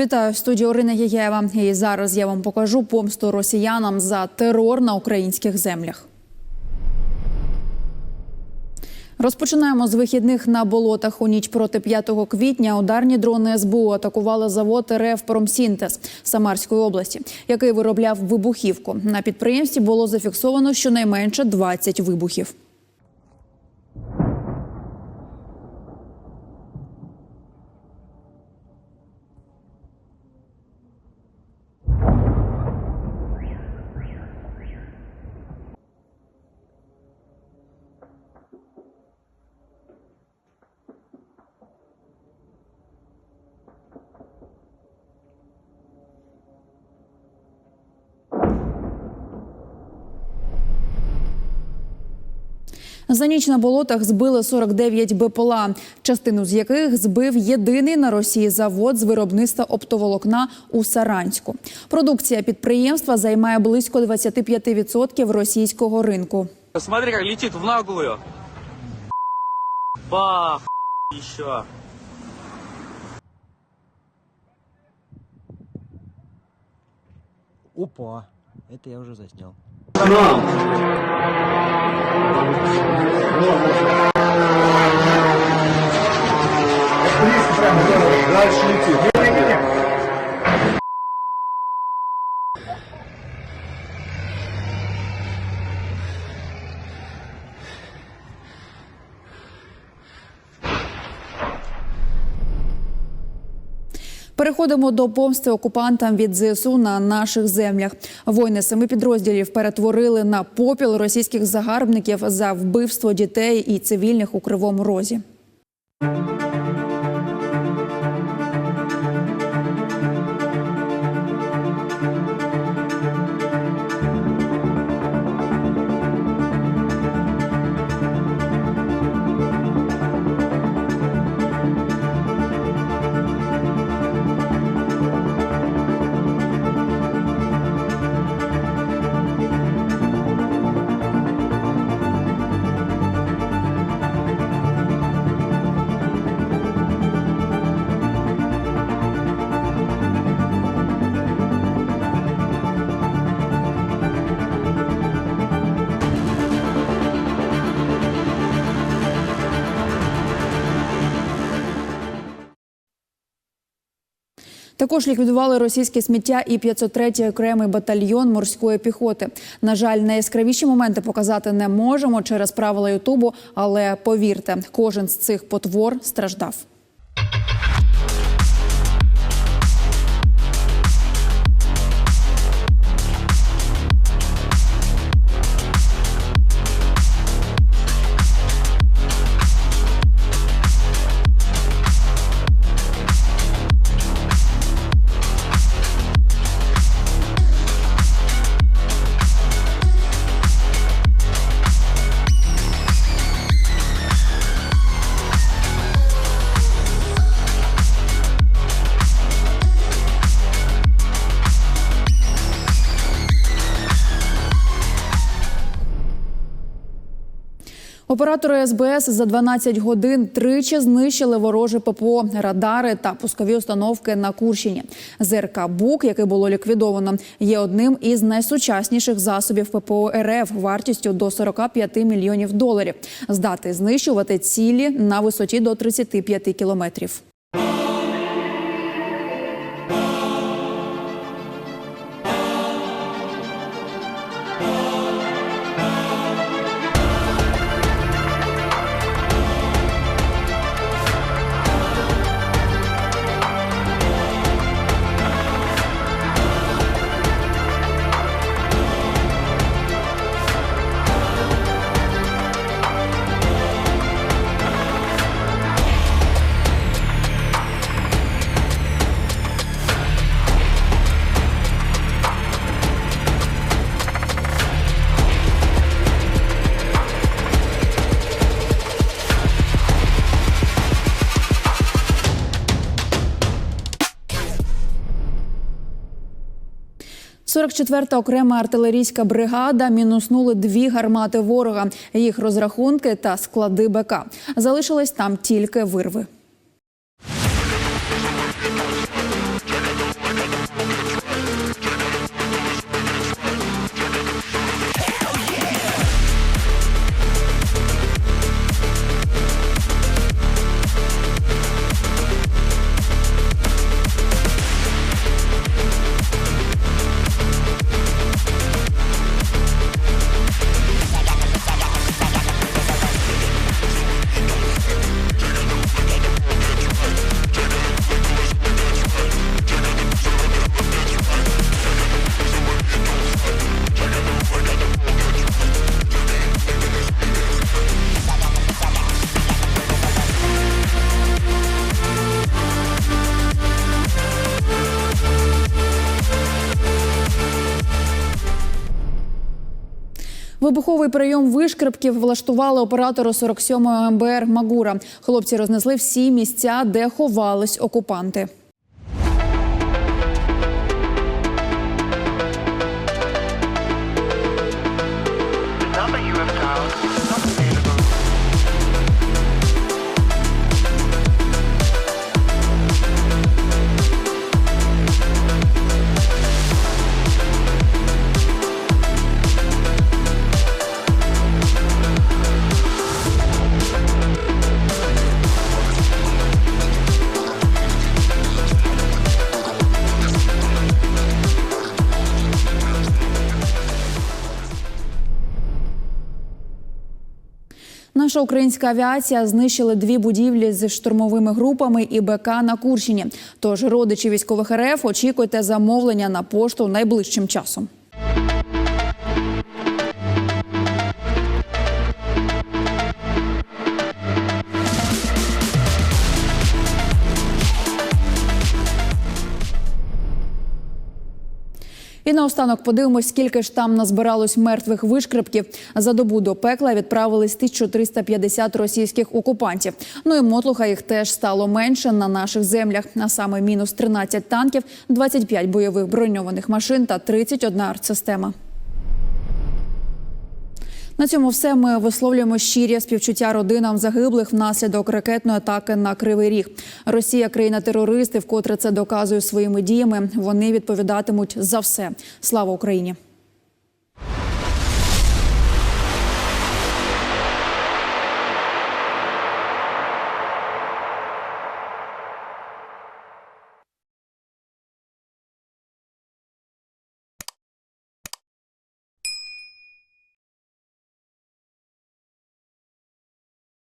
Вітаю в Орина Єєва. І зараз я вам покажу помсту росіянам за терор на українських землях. Розпочинаємо з вихідних на болотах. У ніч проти 5 квітня ударні дрони СБУ атакували завод РФ «Промсінтез» Самарської області, який виробляв вибухівку. На підприємстві було зафіксовано щонайменше 20 вибухів. За ніч на болотах збили 49 БПЛА, частину з яких збив єдиний на Росії завод з виробництва оптоволокна у Саранську. Продукція підприємства займає близько 25% російського ринку. Смотри, как летит в наглую. Бах, еще. Опа, это я уже заснял. Come on. Переходимо до помсти окупантам від ЗСУ на наших землях. Воїни семи підрозділів перетворили на попіл російських загарбників за вбивство дітей і цивільних у кривому розі. Також ліквідували російське сміття і 503-й окремий батальйон морської піхоти. На жаль, найяскравіші моменти показати не можемо через правила Ютубу, але повірте, кожен з цих потвор страждав. Оператори СБС за 12 годин тричі знищили вороже ППО, радари та пускові установки на Курщині. ЗРК БУК, яке було ліквідовано, є одним із найсучасніших засобів ППО РФ вартістю до 45 мільйонів доларів. Здати знищувати цілі на висоті до 35 кілометрів. – 44-та окрема артилерійська бригада мінуснули дві гармати ворога, їх розрахунки та склади БК. Залишились там тільки вирви. Вибуховий прийом вишкрипків влаштували оператору 47-ї МБР Магура. Хлопці рознесли всі місця, де ховались окупанти. Наша українська авіація знищила дві будівлі з штурмовими групами і БК на Курщині. Тож родичі військових РФ очікуйте замовлення на пошту найближчим часом. І наостанок подивимось, скільки ж там назбиралось мертвих вишкрипків. За добу до пекла відправились 1350 російських окупантів. Ну і мотлуха їх теж стало менше на наших землях. А саме мінус 13 танків, 25 бойових броньованих машин та 31 артсистема. На цьому все ми висловлюємо щирі співчуття родинам загиблих внаслідок ракетної атаки на Кривий Ріг. Росія країна терористи, вкотре це доказує своїми діями. Вони відповідатимуть за все. Слава Україні!